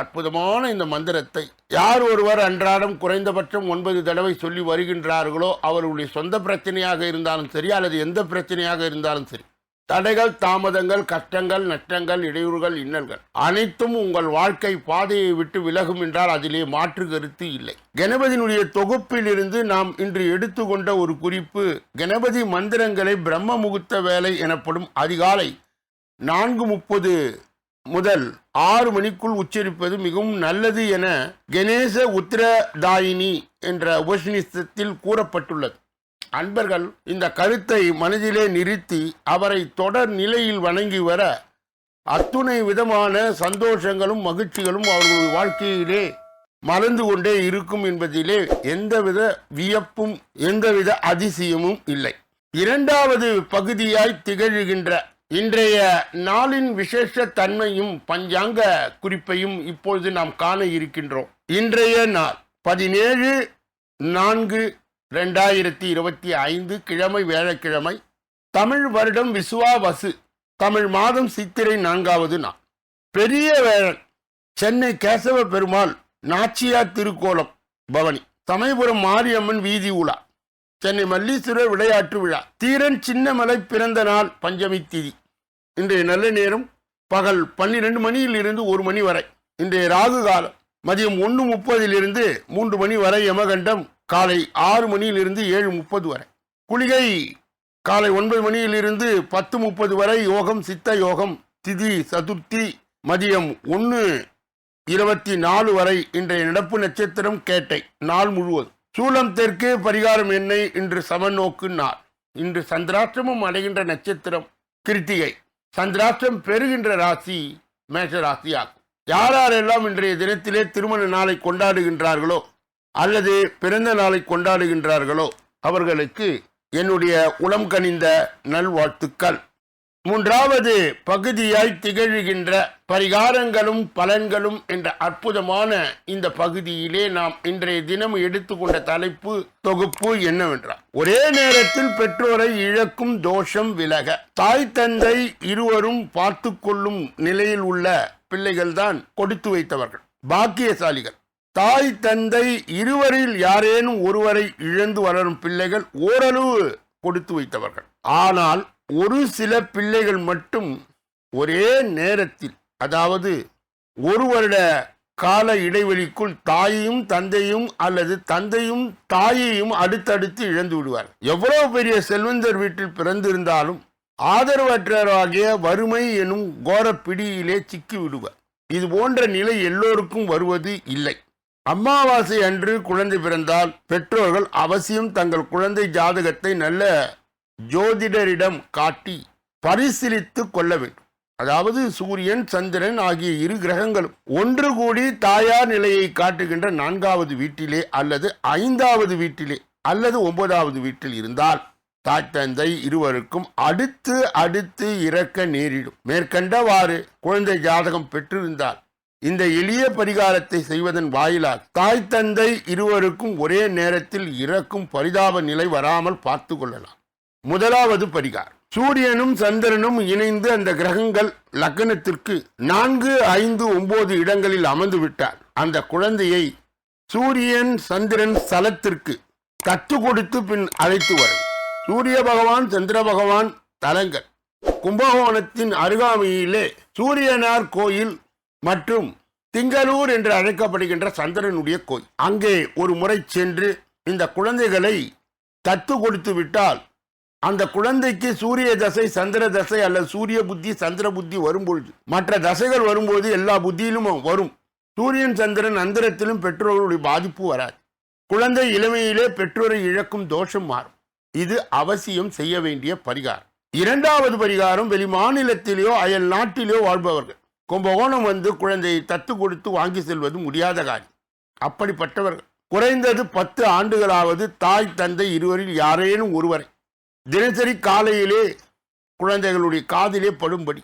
அற்புதமான இந்த மந்திரத்தை. யார் ஒருவர் அன்றாடம் குறைந்தபட்சம் ஒன்பது தடவை சொல்லி வருகின்றார்களோ அவர்களுடைய சொந்த பிரச்சனையாக இருந்தாலும் சரி அல்லது எந்த பிரச்சனையாக இருந்தாலும் சரி. தடைகள் தாமதங்கள் கஷ்டங்கள் நஷ்டங்கள் இடையூறுகள் இன்னல்கள் அனைத்தும் உங்கள் வாழ்க்கை பாதையை விட்டு விலகும் என்றால் அதிலே மாற்று கருத்து இல்லை. கணபதியினுடைய தொகுப்பிலிருந்து நாம் இன்று எடுத்துக்கொண்ட ஒரு குறிப்பு கணபதி மந்திரங்களை பிரம்ம முகூர்த்த வேலை எனப்படும் அதிகாலை நான்கு முப்பது முதல் ஆறு மணிக்குள் உச்சரிப்பது மிகவும் நல்லது என கணேச உத்திரதாயினி என்ற உபநிஷத்தில் கூறப்பட்டுள்ளது. அன்பர்கள் இந்த கருத்தை மனதிலே நிறுத்தி அவரை தொடர் நிலையில் வணங்கி வர அத்துணை விதமான சந்தோஷங்களும் மகிழ்ச்சிகளும் அவர்களுடைய வாழ்க்கையிலே மறந்து கொண்டே இருக்கும் என்பதிலே எந்தவித வியப்பும் எந்தவித அதிசயமும் இல்லை. இரண்டாவது பகுதியாய் திகழ்கின்ற இன்றைய நாளின் விசேஷ தன்மையும் பஞ்சாங்க குறிப்பையும் இப்பொழுது நாம் காண இருக்கின்றோம். இன்றைய நாள் பதினேழு நான்கு ரெண்டாயிரத்தி இருபத்தி ஐந்து கிழமை வேளக்கிழமை தமிழ் வருடம் விசுவாவசு தமிழ் மாதம் சித்திரை நான்காவது நாள். பெரிய வேளன் சென்னை கேசவ பெருமாள் நாச்சியார் திருக்கோலம் பவனி. சமயபுரம் மாரியம்மன் வீதி உலா. சென்னை மல்லீஸ்வரர் விளையாட்டு விழா. தீரன் சின்னமலை பிறந்த நாள் பஞ்சமி திதி. இன்றைய நல்ல நேரம் பகல் பன்னிரெண்டு மணியில் இருந்து ஒரு மணி வரை. இன்றைய ராகு காலம் மதியம் ஒன்று முப்பதிலிருந்து மூன்று மணி வரை யமகண்டம் காலை ஆறு மணியிலிருந்து ஏழு முப்பது வரை. குளிகை காலை ஒன்பது மணியிலிருந்து பத்து முப்பது வரை யோகம் சித்த யோகம் திதி சதுர்த்தி மதியம் ஒன்று இருபத்தி நாலு வரை இன்றைய நடப்பு நட்சத்திரம் கேட்டை. நாள் முழுவதும். சூலம் தெற்கு பரிகாரம் என்னை இன்று சமநோக்கு நாள் இன்று சந்திராஷ்டிரமும் அடைகின்ற நட்சத்திரம் கிருத்திகை. சந்திராஷ்டிரம் பெறுகின்ற ராசி மேஷ ராசி ஆகும் யாரெல்லாம் இன்றைய தினத்திலே திருமண நாளை கொண்டாடுகின்றார்களோ அல்லது பிறந்த நாளை கொண்டாடுகின்றார்களோ அவர்களுக்கு என்னுடைய உளம் கனிந்த நல்வாழ்த்துக்கள். மூன்றாவது பகுதியாய் திகழ்கின்ற பரிகாரங்களும் பலன்களும் என்ற அற்புதமான இந்த பகுதியிலே நாம் இன்றைய தினம் எடுத்துக்கொண்ட தலைப்பு தொகுப்பு என்னவென்றால் ஒரே நேரத்தில் பெற்றோரை இழக்கும் தோஷம் விலக தாய் தந்தை இருவரும் பார்த்து கொள்ளும் நிலையில் உள்ள பிள்ளைகள்தான் கொடுத்து வைத்தவர்கள் பாக்கியசாலிகள். தாய் தந்தை இருவரில் யாரேனும் ஒருவரை இழந்து வளரும் பிள்ளைகள் ஓரளவு கொடுத்து வைத்தவர்கள். ஆனால் ஒரு சில பிள்ளைகள் மட்டும் ஒரே நேரத்தில் அதாவது ஒரு வருட கால இடைவெளிக்குள் தாயையும் தந்தையும் அல்லது தந்தையும் தாயையும் அடுத்தடுத்து இழந்து விடுவார் எவ்வளவு பெரிய செல்வந்தர் வீட்டில் பிறந்திருந்தாலும் ஆதரவற்றவராகிய வறுமை எனும் கோர பிடியிலே சிக்கி விடுவார். இது போன்ற நிலை எல்லோருக்கும் வருவது இல்லை. அமாவாசை அன்று குழந்தை பிறந்தால் பெற்றோர்கள் அவசியம் தங்கள் குழந்தை ஜாதகத்தை நல்ல ஜோதிடரிடம் காட்டி பரிசீலித்து கொள்ள வேண்டும். அதாவது சூரியன் சந்திரன் ஆகிய இரு கிரகங்களும் ஒன்று கூடி தாயார் நிலையை காட்டுகின்ற நான்காவது வீட்டிலே அல்லது ஐந்தாவது வீட்டிலே அல்லது ஒன்பதாவது வீட்டில் இருந்தால் தாய் தந்தை இருவருக்கும் அடுத்து அடுத்து இறக்க நேரிடும். மேற்கண்டவாறு குழந்தை ஜாதகம் பெற்றிருந்தால் இந்த எளிய பரிகாரத்தை செய்வதன் வாயிலாக தாய் தந்தை இருவருக்கும் ஒரே நேரத்தில் இறக்கும் பரிதாப நிலை வராமல் பார்த்து கொள்ளலாம். முதலாவது படிகார். சூரியனும் சந்திரனும் இணைந்து அந்த கிரகங்கள் லக்னத்திற்கு நான்கு ஐந்து ஒன்பது இடங்களில் அமர்ந்து விட்டார். அந்த குழந்தையை சூரியன் சந்திரன் ஸ்தலத்திற்கு கற்று கொடுத்து பின் அழைத்து வரும். சூரிய பகவான் சந்திர பகவான் தலங்கள். கும்பகோணத்தின் அருகாமையிலே சூரியனார் கோயில் மற்றும் திங்களூர் என்று அழைக்கப்படுகின்ற சந்திரனுடைய கோயில். அங்கே ஒரு முறை சென்று இந்த குழந்தைகளை தத்து கொடுத்து விட்டால் அந்த குழந்தைக்கு சூரிய தசை சந்திர தசை அல்லது சூரிய புத்தி சந்திர புத்தி வரும்பொழுது மற்ற தசைகள் வரும்போது எல்லா புத்தியிலும் வரும். சூரியன் சந்திரன் அந்தரத்திலும் பெற்றோர்களுடைய பாதிப்பு வராது. குழந்தை இளமையிலே பெற்றோரை இழக்கும் தோஷம் மாறும். இது அவசியம் செய்ய வேண்டிய பரிகாரம். இரண்டாவது பரிகாரம் வெளி மாநிலத்திலேயோ அயல் நாட்டிலேயோ வாழ்பவர்கள். கும்பகோணம் வந்து குழந்தையை தத்து கொடுத்து வாங்கி செல்வது முடியாத காரியம். அப்படிப்பட்டவர்கள். குறைந்தது பத்து ஆண்டுகளாவது தாய் தந்தை இருவரில் யாரேனும் ஒருவரை தினசரி காலையிலே குழந்தைகளுடைய காதிலே படும்படி.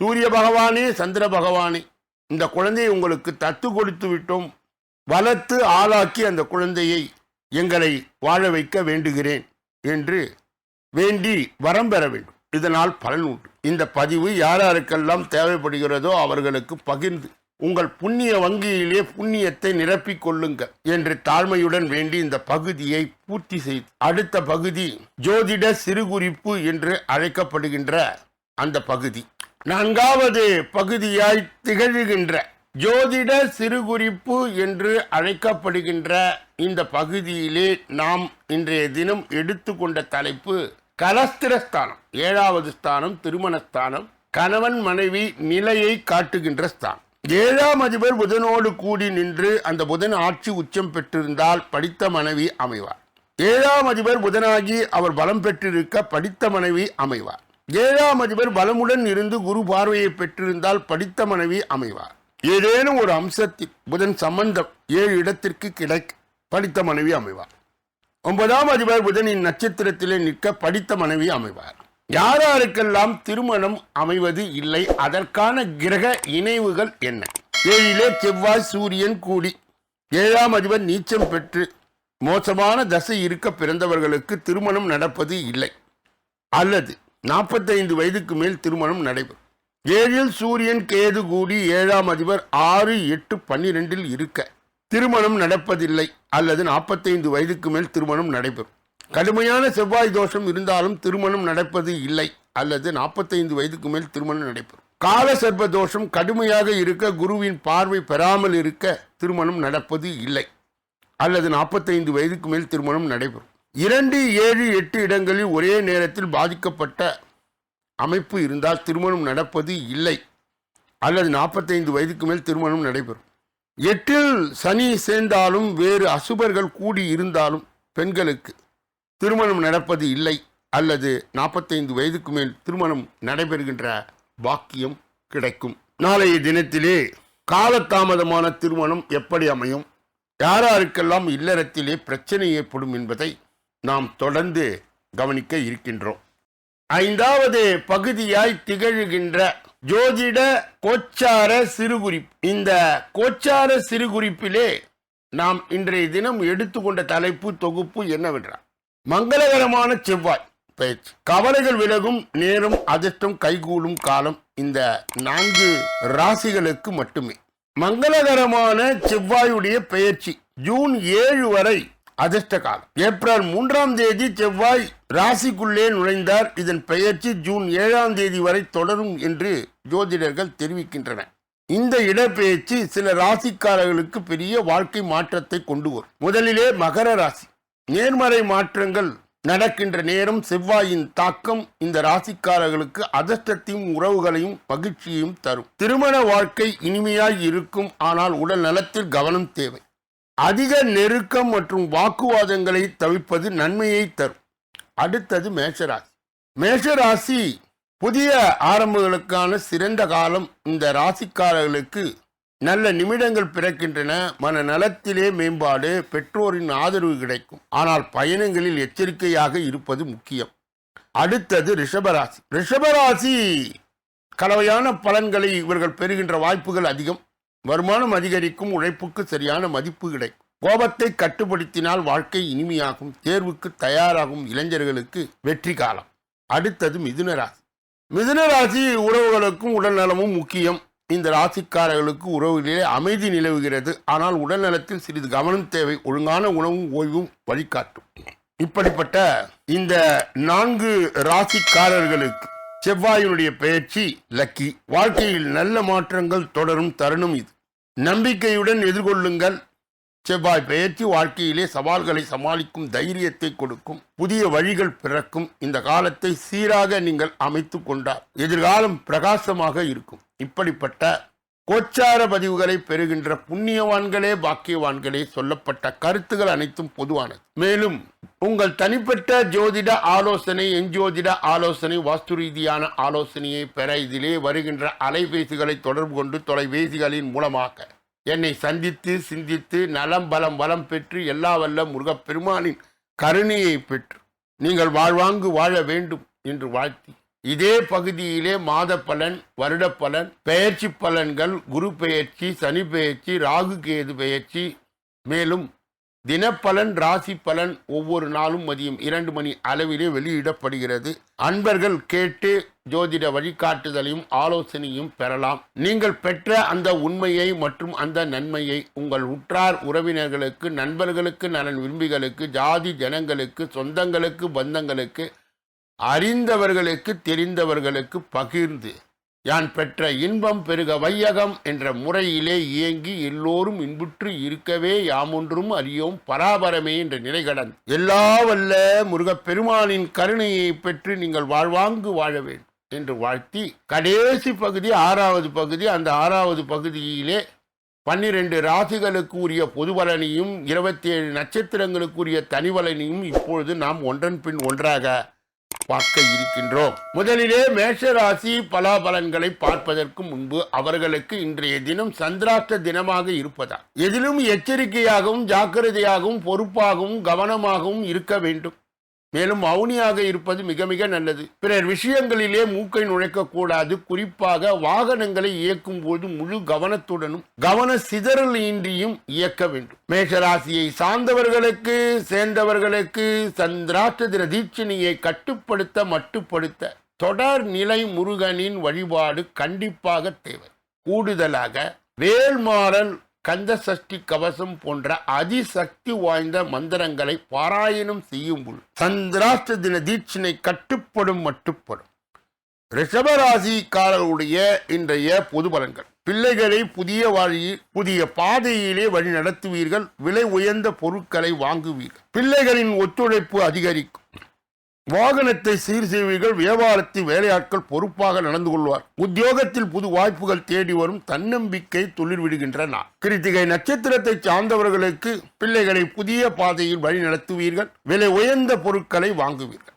சூரிய பகவானே சந்திர பகவானே இந்த குழந்தையை உங்களுக்கு தத்து கொடுத்து விட்டோம். வளர்த்து ஆளாக்கி அந்த குழந்தையை எங்களை வாழ வைக்க வேண்டுகிறேன் என்று வேண்டி வரம் பெற வேண்டும். இதனால் பலன் உண்டு. இந்த பதிவு யார் யாருக்கெல்லாம் தேவைப்படுகிறதோ அவர்களுக்கு பகிர்ந்து உங்கள் புண்ணிய வங்கியிலே புண்ணியத்தை நிரப்பிக் கொள்ளுங்கள் என்று தாழ்மையுடன் வேண்டி இந்த பகுதியை பூர்த்தி செய்து அடுத்த பகுதி ஜோதிட சிறுகுறிப்பு என்று அழைக்கப்படுகின்ற அந்த பகுதி. நான்காவது பகுதியாய் திகழ்கின்ற ஜோதிட சிறுகுறிப்பு என்று அழைக்கப்படுகின்ற இந்த பகுதியிலே நாம் இன்றைய தினம் எடுத்துக்கொண்ட தலைப்பு கலஸ்திரஸ்தானம். ஏழாவது ஸ்தானம் திருமணஸ்தானம். கணவன் மனைவி நிலையை காட்டுகின்ற ஸ்தானம். ஏழாம் அதிபர் புதனோடு கூடி நின்று அந்த புதன் ஆட்சி உச்சம் பெற்றிருந்தால் படித்த மனைவி அமைவார். ஏழாம் அதிபர் புதனாகி அவர் பலம் பெற்றிருக்க படித்த மனைவி அமைவார். ஏழாம் அதிபர் பலமுடன் இருந்து குரு பார்வையை பெற்றிருந்தால் படித்த மனைவி அமைவார். ஏதேனும் ஒரு அம்சத்தில் புதன் சம்பந்தம் ஏழு இடத்திற்கு கிடைக்க படித்த மனைவி அமைவார். ஒன்பதாம் அதிபர் புதனின் நட்சத்திரத்திலே நிற்க படித்த மனைவி அமைவார். யார் யாருக்கெல்லாம் திருமணம் அமைவது இல்லை அதற்கான கிரக இணைவுகள் என்ன? ஏழிலே செவ்வாய் சூரியன் கூடி ஏழாம் அதிபர் நீச்சம் பெற்று மோசமான தசை இருக்க பிறந்தவர்களுக்கு திருமணம் நடப்பது இல்லை. அல்லது நாற்பத்தைந்து வயதுக்கு மேல் திருமணம் நடைபெறும். ஏழில் சூரியன் கேது கூடி ஏழாம் அதிபர் ஆறு எட்டு பன்னிரெண்டில் இருக்க திருமணம் நடப்பதில்லை அல்லது நாற்பத்தைந்து வயதுக்கு மேல் திருமணம் நடைபெறும். கடுமையான செவ்வாய் தோஷம் இருந்தாலும் திருமணம் நடப்பது இல்லை. அல்லது நாற்பத்தைந்து வயதுக்கு மேல் திருமணம் நடைபெறும். கால சர்ப்ப தோஷம் கடுமையாக இருக்க குருவின் பார்வை பெறாமல் இருக்க திருமணம் நடப்பது இல்லை. அல்லது நாற்பத்தைந்து வயதுக்கு மேல் திருமணம் நடைபெறும். இரண்டு ஏழு எட்டு இடங்களில் ஒரே நேரத்தில் பாதிக்கப்பட்ட அமைப்பு இருந்தால் திருமணம் நடப்பது இல்லை. அல்லது நாற்பத்தைந்து வயதுக்கு மேல் திருமணம் நடைபெறும். எட்டில் சனி சேர்ந்தாலும் வேறு அசுபர்கள் கூடி இருந்தாலும் பெண்களுக்கு திருமணம் நடப்பது இல்லை அல்லது நாற்பத்தைந்து வயதுக்கு மேல் திருமணம் நடைபெறுகின்ற பாக்கியம் கிடைக்கும். நாளைய தினத்திலே காலதாமதமான திருமணம் எப்படி அமையும்? யாராருக்கெல்லாம் இல்லறத்திலே பிரச்சனை ஏற்படும் என்பதை நாம் தொடர்ந்து கவனிக்க இருக்கின்றோம். ஐந்தாவது பகுதியாய் திகழ்கின்ற ஜோதிட கோச்சார சிறுகுறிப்பு. இந்த கோச்சார சிறுகுறிப்பிலே நாம் இன்றைய தினம் எடுத்துக்கொண்ட தலைப்பு தொகுப்பு என்னவென்றால் மங்களகரமான செவ்வாய் பயிற்சி கவலைகள் விலகும் நேரம் அதிர்ஷ்டம் கைகூடும் காலம் இந்த நான்கு ராசிகளுக்கு மட்டுமே. மங்களகரமான செவ்வாயுடைய பெயர்ச்சி ஜூன் ஏழு வரை அதிர்ஷ்ட காலம். ஏப்ரல் மூன்றாம் தேதி செவ்வாய் ராசிக்குள்ளே நுழைந்தார். இதன் பெயர்ச்சி ஜூன் ஏழாம் தேதி வரை தொடரும் என்று ஜோதிடர்கள் தெரிவிக்கின்றனர் இந்த இடப்பெயர்ச்சி சில ராசிக்காரர்களுக்கு பெரிய வாழ்க்கை மாற்றத்தை கொண்டு வரும். முதலிலே மகர ராசி. நேர்மறை மாற்றங்கள் நடக்கின்ற நேரம் செவ்வாயின் தாக்கம் இந்த ராசிக்காரர்களுக்கு அதிர்ஷ்டத்தையும் உறவுகளையும் மகிழ்ச்சியையும் தரும். திருமண வாழ்க்கை இனிமையாய் இருக்கும் ஆனால் உடல் நலத்தில் கவனம் தேவை. அதிக நெருக்கம் மற்றும் வாக்குவாதங்களை தவிர்ப்பது நன்மையை தரும். அடுத்தது மேஷராசி. மேஷராசி புதிய ஆரம்பங்களுக்கான சிறந்த காலம் இந்த ராசிக்காரர்களுக்கு நல்ல நிமிடங்கள் பிறக்கின்றன. மன நலத்திலே மேம்பாடு பெற்றோரின் ஆதரவு கிடைக்கும். ஆனால் பயணங்களில் எச்சரிக்கையாக இருப்பது முக்கியம். அடுத்தது ரிஷபராசி. ரிஷபராசி கலவையான பலன்களை இவர்கள் பெறுகின்ற வாய்ப்புகள் அதிகம். வருமானம் அதிகரிக்கும் உழைப்புக்கு சரியான மதிப்பு கிடைக்கும். கோபத்தை கட்டுப்படுத்தினால் வாழ்க்கை இனிமையாகும் தேர்வுக்கு தயாராகும் இளைஞர்களுக்கு வெற்றி காலம். அடுத்தது மிதுன ராசி மிதுன ராசி உறவுகளுக்கும் உடல் நலமும் முக்கியம். இந்த ராசிக்காரர்களுக்கு உறவுகளிலே அமைதி நிலவுகிறது. ஆனால் உடல் நலத்தில் சிறிது கவனம் தேவை. ஒழுங்கான உணவும் ஓய்வும் வழிகாட்டும். இப்படிப்பட்ட இந்த நான்கு ராசிக்காரர்களுக்கு செவ்வாயினுடைய பெயர்ச்சி லக்கி. வாழ்க்கையில் நல்ல மாற்றங்கள் தொடரும் தருணம் இது. நம்பிக்கையுடன் எதிர்கொள்ளுங்கள். செவ்வாய் பெயர்ச்சி வாழ்க்கையிலே சவால்களை சமாளிக்கும் தைரியத்தை கொடுக்கும். புதிய வழிகள் பிறக்கும். இந்த காலத்தை சீராக நீங்கள் அமைத்து கொண்டார் எதிர்காலம் பிரகாசமாக இருக்கும். இப்படிப்பட்ட கோச்சார பதிவுகளை பெறுகின்ற புண்ணியவான்களே பாக்கியவான்களே சொல்லப்பட்ட கருத்துகள் அனைத்தும் பொதுவானது. மேலும் உங்கள் தனிப்பட்ட ஜோதிட ஆலோசனை எஞ்சோதிட ஆலோசனை வாஸ்து ரீதியான ஆலோசனையை பெற இதிலே வருகின்ற அலைபேசிகளை தொடர்பு கொண்டு தொலைபேசிகளின் மூலமாக என்னை சந்தித்து சிந்தித்து நலம் பலம் வளம் பெற்று எல்லா வல்ல முருகப்பெருமானின் கருணையை பெற்று நீங்கள் வாழ்வாங்கு வாழ வேண்டும் என்று வாழ்த்தி. இதே பகுதியிலே மாத பலன் வருட பலன் பெயர்ச்சி பலன்கள் குரு பெயர்ச்சி சனி பெயர்ச்சி ராகு கேது பெயர்ச்சி மேலும் தினப்பலன் ராசி பலன் ஒவ்வொரு நாளும் மதியம் இரண்டு மணி அளவிலே வெளியிடப்படுகிறது. அன்பர்கள் கேட்டு ஜோதிட வழிகாட்டுதலையும் ஆலோசனையும் பெறலாம். நீங்கள் பெற்ற அந்த உண்மையை மற்றும் அந்த நன்மையை உங்கள் உற்றார் உறவினர்களுக்கு நண்பர்களுக்கு நலன் விரும்பிகளுக்கு ஜாதி ஜனங்களுக்கு சொந்தங்களுக்கு பந்தங்களுக்கு அறிந்தவர்களுக்கு தெரிந்தவர்களுக்கு பகிர்ந்து யான் பெற்ற இன்பம் பெருக வையகம் என்ற முறையிலே இயங்கி எல்லோரும் இன்புற்று இருக்கவே யாமொன்றும் அறியோம் பராபரமே என்ற நிலைகடன். எல்லா வல்ல முருகப்பெருமானின் கருணையை பெற்று நீங்கள் வாழ்வாங்கு வாழ வேண்டும் என்று வாழ்த்தி கடைசி பகுதி ஆறாவது பகுதி அந்த ஆறாவது பகுதியிலே பன்னிரண்டு ராசிகளுக்கு உரிய பொதுபலனையும் இருபத்தி ஏழு நட்சத்திரங்களுக்குரிய தனிபலனையும் இப்பொழுது நாம் ஒன்றன் பின் ஒன்றாக பார்க்க இருக்கின்றோம். முதலிலே மேஷராசி பலாபலன்களை பார்ப்பதற்கு முன்பு அவர்களுக்கு இன்றைய தினம் சந்திராஷ்ட தினமாக இருப்பதா? எதிலும் எச்சரிக்கையாகவும் ஜாக்கிரதையாகவும் பொறுப்பாகவும் கவனமாகவும் இருக்க வேண்டும். மேலும் மௌனியாக இருப்பது மிக மிக நல்லது. பிறர் விஷயங்களிலே மூக்கை நுழைக்க கூடாது குறிப்பாக வாகனங்களை இயக்கும் போது முழு கவனத்துடனும் கவன சிதறல் இன்றியும் இயக்க வேண்டும். மேஷராசியை சார்ந்தவர்களுக்கு சேர்ந்தவர்களுக்கு சந்திராஷ்ட தின தீட்சணியை கட்டுப்படுத்த மட்டுப்படுத்த தொடர் நிலை முருகனின் வழிபாடு கண்டிப்பாக தேவை. கூடுதலாக வேல்மாறல் கந்த சஷ்டி கவசம் போன்ற அதிசக்தி வாய்ந்த மந்திரங்களை பாராயணம் செய்யும் பொழுது சந்திராஷ்ட தின தீட்சினை கட்டுப்படும் மட்டுப்படும். ரிஷபராசிக்காரர்களுடைய இன்றைய பொது பலன்கள். பிள்ளைகளை புதிய வழியில் புதிய பாதையிலே வழி நடத்துவீர்கள். விலை உயர்ந்த பொருட்களை வாங்குவீர்கள். பிள்ளைகளின் ஒத்துழைப்பு அதிகரிக்கும். வாகனத்தை சீர் செய்வீர்கள் வியாபாரத்தில் வேலையாட்கள் பொறுப்பாக நடந்து கொள்வார். உத்தியோகத்தில் புது வாய்ப்புகள் தேடி வரும் தன்னம்பிக்கை துளிர் விடுகின்றன. கிருத்திகை நட்சத்திரத்தை சார்ந்தவர்களுக்கு பிள்ளைகளை புதிய பாதையில் வழி நடத்துவீர்கள் விலை உயர்ந்த பொருட்களை வாங்குவீர்கள்.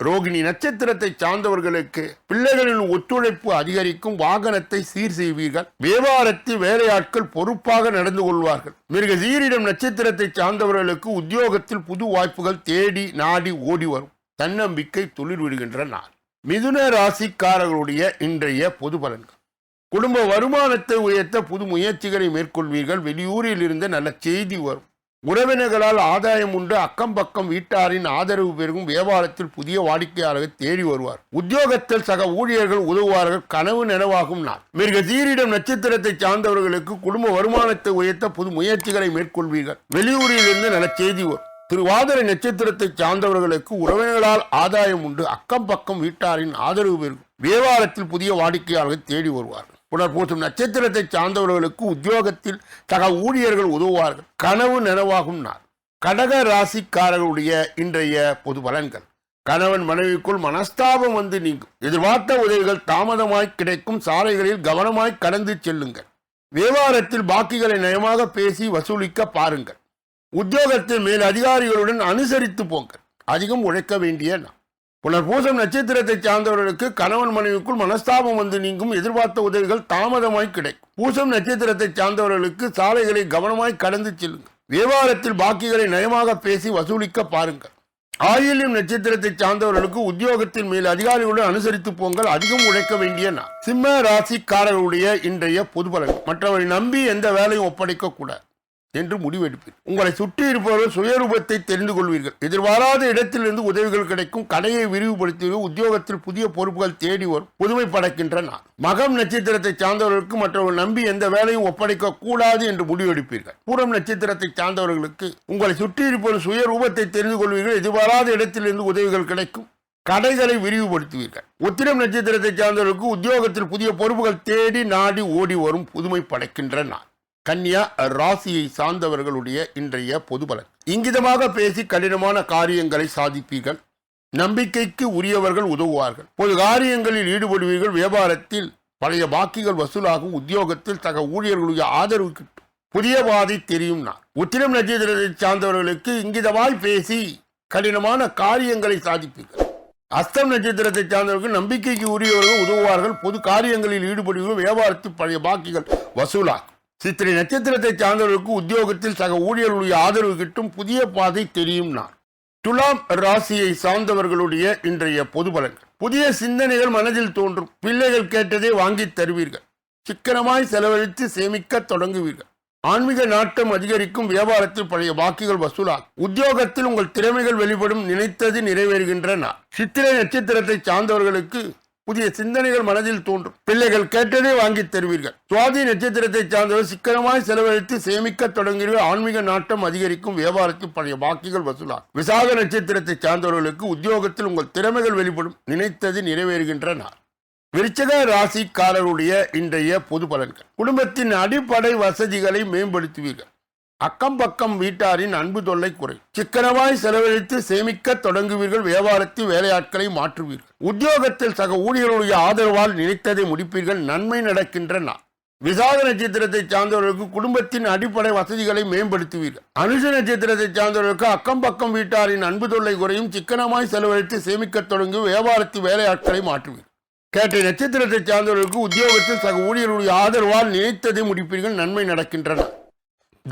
ரோகிணி நட்சத்திரத்தை சார்ந்தவர்களுக்கு பிள்ளைகளின் ஒத்துழைப்பு அதிகரிக்கும் வாகனத்தை சீர் செய்வீர்கள் வியாபாரத்தில் வேலையாட்கள் பொறுப்பாக நடந்து கொள்வார்கள். மிருக சீரிடம் நட்சத்திரத்தை சார்ந்தவர்களுக்கு உத்தியோகத்தில் புது வாய்ப்புகள் தேடி நாடி ஓடி வரும். தன்னம்பிக்கை துளிர் விடுகின்ற நாள். மிதுன ராசிக்காரர்களுடைய இன்றைய பொது பலன்கள். குடும்ப வருமானத்தை உயர்த்த புது முயற்சிகளை மேற்கொள்வீர்கள். வெளியூரில் இருந்து நல்ல செய்தி வரும். உறவினர்களால் ஆதாயம் உண்டு. அக்கம் பக்கம் வீட்டாரின் ஆதரவு பெருகும். வியாபாரத்தில் புதிய வாடிக்கையாளர்கள் தேடி வருவார். உத்தியோகத்தில் சக ஊழியர்கள் உதவுவார்கள். கனவு நினைவாகும் நாள். மிருக சீரிடம் நட்சத்திரத்தை சார்ந்தவர்களுக்கு குடும்ப வருமானத்தை உயர்த்த புது முயற்சிகளை மேற்கொள்வீர்கள். வெளியூரில் இருந்து நல்ல செய்தி வரும். திருவாதிரை நட்சத்திரத்தை சார்ந்தவர்களுக்கு உறவினர்களால் ஆதாயம் உண்டு. அக்கம் பக்கம் வீட்டாரின் ஆதரவு பெறும். வியாபாரத்தில் புதிய வாடிக்கையாளர்கள் தேடி வருவார்கள். புனர்பூசம் நட்சத்திரத்தை சார்ந்தவர்களுக்கு உத்தியோகத்தில் சக ஊழியர்கள் உதவுவார்கள். கனவு நனவாகும் நாள். கடக ராசிக்காரர்களுடைய இன்றைய பொது பலன்கள். கணவன் மனைவிக்குள் மனஸ்தாபம் வந்து நீங்கும். எதிர்பார்த்த உதவிகள் தாமதமாய் கிடைக்கும். சாலைகளில் கவனமாய் கடந்து செல்லுங்கள். வியாபாரத்தில் பாக்கிகளை நயமாக பேசி வசூலிக்க பாருங்கள். உத்தியோகத்தின் மேல் அதிகாரிகளுடன் அனுசரித்து போங்கள். அதிகம் உழைக்க வேண்டிய நாள் புனர்பூசம் நட்சத்திரத்தை சார்ந்தவர்களுக்கு கணவன் மனைவிக்குள் மனஸ்தாபம் வந்து நீங்கும் எதிர்பார்த்த உதவிகள் தாமதமாய் கிடைக்கும். பூசம் நட்சத்திரத்தை சார்ந்தவர்களுக்கு சாலைகளை கவனமாய் கடந்து செல்லுங்கள். வியாபாரத்தில் பாக்கிகளை நயமாக பேசி வசூலிக்க பாருங்கள். ஆயில்யம் நட்சத்திரத்தை சார்ந்தவர்களுக்கு உத்தியோகத்தின் மேல் அதிகாரிகளுடன் அனுசரித்து போங்கள். அதிகம் உழைக்க வேண்டிய நான் சிம்ம ராசிக்காரர்களுடைய இன்றைய பொது பலன் மற்றவரை நம்பி எந்த வேலையும் ஒப்படைக்க கூடாது. என்று முடிவெடுப்பீர். உங்களை சுற்றி இருப்பவர்கள் சுயரூபத்தை தெரிந்து கொள்வீர்கள். எதிர்பாராத இடத்திலிருந்து உதவிகள் கிடைக்கும். கடையை விரிவுபடுத்துவீர்கள் உத்தியோகத்தில் புதிய பொறுப்புகள் தேடி வரும். புதுமை படைக்கின்ற நாள் மகம் நட்சத்திரத்தை சார்ந்தவர்களுக்கு மற்றவர்கள் நம்பி எந்த வேலையும் ஒப்படைக்க கூடாது என்று முடிவெடுப்பீர்கள். பூரம் நட்சத்திரத்தை சார்ந்தவர்களுக்கு உங்களை சுற்றி இருப்பவர்கள் சுயரூபத்தை தெரிந்து கொள்வீர்கள். எதிர்பாராத இடத்திலிருந்து உதவிகள் கிடைக்கும். கடைகளை விரிவுபடுத்துவீர்கள். உத்திரம் நட்சத்திரத்தை சார்ந்தவர்களுக்கு உத்தியோகத்தில் புதிய பொறுப்புகள் தேடி நாடி ஓடி வரும் புதுமை படைக்கின்ற நாள் கன்யா ராசியை சார்ந்தவர்களுடைய இன்றைய பொது பலன் இங்கிதமாக பேசி கடினமான காரியங்களை சாதிப்பீர்கள். நம்பிக்கைக்கு உரியவர்கள் உதவுவார்கள். பொது காரியங்களில் ஈடுபடுவீர்கள். வியாபாரத்தில் பழைய பாக்கிகள் வசூலாகும். உத்தியோகத்தில் தக ஊழியர்களுடைய ஆதரவு கிட்டும். புதிய பாதை தெரியும் நான். உத்திரம் நட்சத்திரத்தை சார்ந்தவர்களுக்கு இங்கிதமாய் பேசி கடினமான காரியங்களை சாதிப்பீர்கள். அஸ்தம் நட்சத்திரத்தை சார்ந்தவர்கள் நம்பிக்கைக்கு உரியவர்கள் உதவுவார்கள். பொது காரியங்களில் ஈடுபடுவீர்கள். வியாபாரத்தில் பழைய பாக்கிகள் வசூலாகும். சித்திரை நட்சத்திரத்தை சார்ந்தவர்களுக்கு உத்தியோகத்தில் சக ஊழியர்களுடைய ஆதரவு கிட்டும் புதிய பாதை தெரியும் நான். துலாம் ராசியை சார்ந்தவர்களுடைய இன்றைய பொது பலன்கள். புதிய சிந்தனைகள் மனதில் தோன்றும். பிள்ளைகள் கேட்டதை வாங்கித் தருவீர்கள். சிக்கனமாய் செலவழித்து சேமிக்க தொடங்குவீர்கள். ஆன்மீக நாட்டம் அதிகரிக்கும் வியாபாரத்தில் பழைய வாக்குகள் வசூலாகும். உத்தியோகத்தில் உங்கள் திறமைகள் வெளிப்படும் நினைத்தது நிறைவேறுகின்ற நாள் சித்திரை நட்சத்திரத்தை சார்ந்தவர்களுக்கு புதிய சிந்தனைகள் மனதில் தோன்றும். பிள்ளைகள் கேட்டதே வாங்கித் தருவீர்கள். சுவாதி நட்சத்திரத்தை சார்ந்தவர் சிக்கனமாய் செலவழித்து சேமிக்க தொடங்குவீர்கள் ஆன்மீக நாட்டம் அதிகரிக்கும். வியாபாரத்தில் பழைய பாக்கிகள் வசூலாகும். விசாக நட்சத்திரத்தை சார்ந்தவர்களுக்கு உத்தியோகத்தில் உங்கள் திறமைகள் வெளிப்படும். நினைத்தது நிறைவேறுகின்ற நாள் விருச்சக ராசிக்காரருடைய இன்றைய பொது பலன்கள். குடும்பத்தின் அடிப்படை வசதிகளை மேம்படுத்துவீர்கள். அக்கம் பக்கம் வீட்டாரின் அன்பு தொல்லை குறை. சிக்கனமாய் செலவழித்து சேமிக்க தொடங்குவீர்கள் வியாபாரத்தில் வேலையாட்களை மாற்றுவீர்கள். உத்தியோகத்தில் சக ஊழியர்களுடைய ஆதரவால் நினைத்ததை முடிப்பீர்கள் நன்மை நடக்கின்ற நாள். விசாக நட்சத்திரத்தை சார்ந்தவர்களுக்கு குடும்பத்தின் அடிப்படை வசதிகளை மேம்படுத்துவீர்கள். அனுஷ நட்சத்திரத்தை சார்ந்தவர்களுக்கு அக்கம் பக்கம் வீட்டாரின் அன்பு தொல்லை குறையும் சிக்கனமாய் செலவழித்து சேமிக்க தொடங்கி வியாபாரத்தில் வேலையாட்களை மாற்றுவீர்கள். கேட்ட நட்சத்திரத்தை சார்ந்தவர்களுக்கு உத்தியோகத்தில் சக ஊழியர்களுடைய ஆதரவால் நினைத்ததை முடிப்பீர்கள் நன்மை நடக்கின்றன.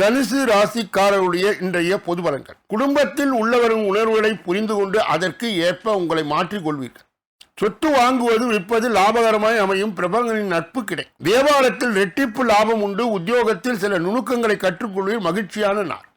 தனுசு ராசிக்காரருடைய இன்றைய பொது பலன்கள். குடும்பத்தில் உள்ளவரின் உணர்வுகளை புரிந்து கொண்டு அதற்கு ஏற்ப உங்களை மாற்றிக் கொள்வீர்கள். சொத்து வாங்குவது விற்பது லாபகரமாய் அமையும் பிரபலங்களின் நட்பு கிடை. வியாபாரத்தில் ரெட்டிப்பு லாபம் உண்டு. உத்தியோகத்தில் சில நுணுக்கங்களை கற்றுக்கொள்வீர் மகிழ்ச்சியான நாள்.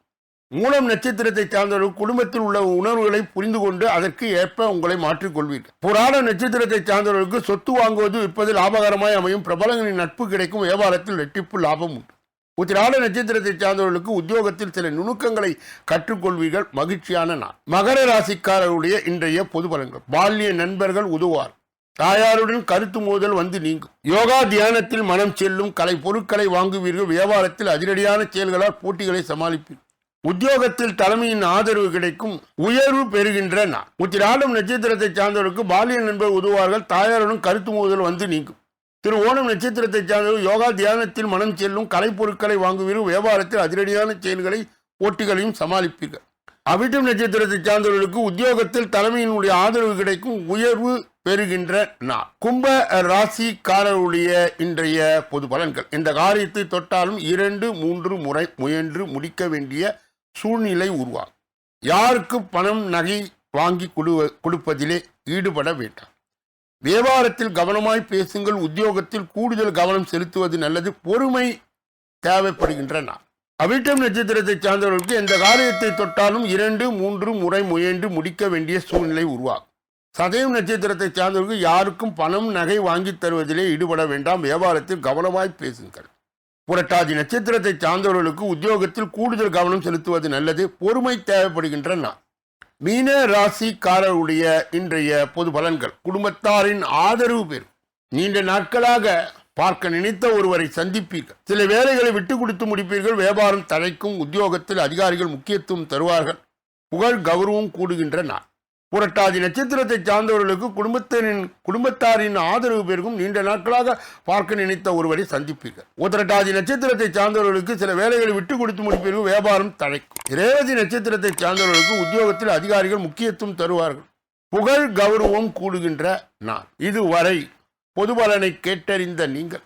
மூலம் நட்சத்திரத்தை சார்ந்தவர்கள் குடும்பத்தில் உள்ள உணர்வுகளை புரிந்து கொண்டு அதற்கு ஏற்ப உங்களை மாற்றிக் கொள்வீர்கள். புராண நட்சத்திரத்தை சார்ந்தவர்களுக்கு சொத்து வாங்குவது விற்பது லாபகரமாய் அமையும் பிரபலங்களின் நட்பு கிடைக்கும். வியாபாரத்தில் ரெட்டிப்பு லாபம் உண்டு. உத்திராட நட்சத்திரத்தை சார்ந்தவர்களுக்கு உத்தியோகத்தில் சில நுணுக்கங்களை கற்றுக்கொள்வீர்கள். மகிழ்ச்சியான நாள். மகர ராசிக்காரருடைய இன்றைய பொது பலன்கள். பால்ய நண்பர்கள் உதவார் தாயாருடன் கருத்து மோதல் வந்து நீங்கும். யோகா தியானத்தில் மனம் செல்லும் கலை பொருட்களை வாங்குவீர்கள் வியாபாரத்தில் அதிரடியான செயல்களால் போட்டிகளை சமாளிப்பீர்கள் உத்தியோகத்தில் தலைமையின் ஆதரவு கிடைக்கும் உயர்வு பெறுகின்ற நான் உத்திராடம் நட்சத்திரத்தை சார்ந்தவருக்கு பாலிய நண்பர் உதவார்கள் தாயாருடன் கருத்து மோதல் வந்து நீங்கும். திரு ஓணம் நட்சத்திரத்தை சார்ந்தவர் யோகா தியானத்தில் மனம் செல்லும் கலைப்பொருட்களை வாங்குவீர்கள் வியாபாரத்தில் அதிரடியான செயல்களை போட்டிகளையும் சமாளிப்பீர்கள். அவிட்டம் நட்சத்திரத்தை சார்ந்தவர்களுக்கு உத்தியோகத்தில் தலைமையினுடைய ஆதரவு கிடைக்கும் உயர்வு பெறுகின்ற நாள். கும்ப ராசிக்காரருடைய இன்றைய பொது பலன்கள். இந்த காரியத்தை தொட்டாலும் இரண்டு மூன்று முறை முயன்று முடிக்க வேண்டிய சூழ்நிலை உருவாகும். யாருக்கு பணம் நகை வாங்கி கொடு கொடுப்பதிலே ஈடுபட வேண்டாம். வியாபாரத்தில் கவனமாய் பேசுங்கள் உத்தியோகத்தில் கூடுதல் கவனம் செலுத்துவது நல்லது பொறுமை தேவைப்படுகின்ற அவிட்டம் நட்சத்திரத்தை சார்ந்தவர்களுக்கு எந்த காரியத்தை தொட்டாலும் இரண்டு மூன்று முறை முயன்று முடிக்க வேண்டிய சூழ்நிலை உருவாகும். சதயம் நட்சத்திரத்தை சார்ந்தவர்களுக்கு யாருக்கும் பணம் நகை வாங்கி தருவதிலே ஈடுபட வேண்டாம் வியாபாரத்தில் கவனமாய் பேசுங்கள். புரட்டாதி நட்சத்திரத்தை சார்ந்தவர்களுக்கு உத்தியோகத்தில் கூடுதல் கவனம் செலுத்துவது நல்லது பொறுமை தேவைப்படுகின்ற மீன ராசிக்காரருடைய இன்றைய பொது பலன்கள். குடும்பத்தாரின் ஆதரவு பெறும். நீண்ட நாட்களாக பார்க்க நினைத்த ஒருவரை சந்திப்பீர்கள். சில வேலைகளை விட்டு கொடுத்து முடிப்பீர்கள். வியாபாரம் தழைக்கும் உத்தியோகத்தில் அதிகாரிகள் முக்கியத்துவம் தருவார்கள். புகழ் கௌரவம் கூடுகின்ற நாள். புரட்டாதி நட்சத்திரத்தை சார்ந்தவர்களுக்கு குடும்பத்தினின் குடும்பத்தாரின் ஆதரவு பெருகும். நீண்ட நாட்களாக பார்க்க நினைத்த ஒருவரை சந்திப்பீர்கள். உத்திரட்டாதி நட்சத்திரத்தை சார்ந்தவர்களுக்கு சில வேலைகளை விட்டு கொடுத்து முடிப்பீர்கள். வியாபாரம் தழைக்கும். ரேவதி நட்சத்திரத்தை சார்ந்தவர்களுக்கு உத்தியோகத்தில் அதிகாரிகள் முக்கியத்துவம் தருவார்கள். புகழ் கௌரவம் கூடுகின்ற நாள். இதுவரை பொது பலனை கேட்டறிந்த நீங்கள்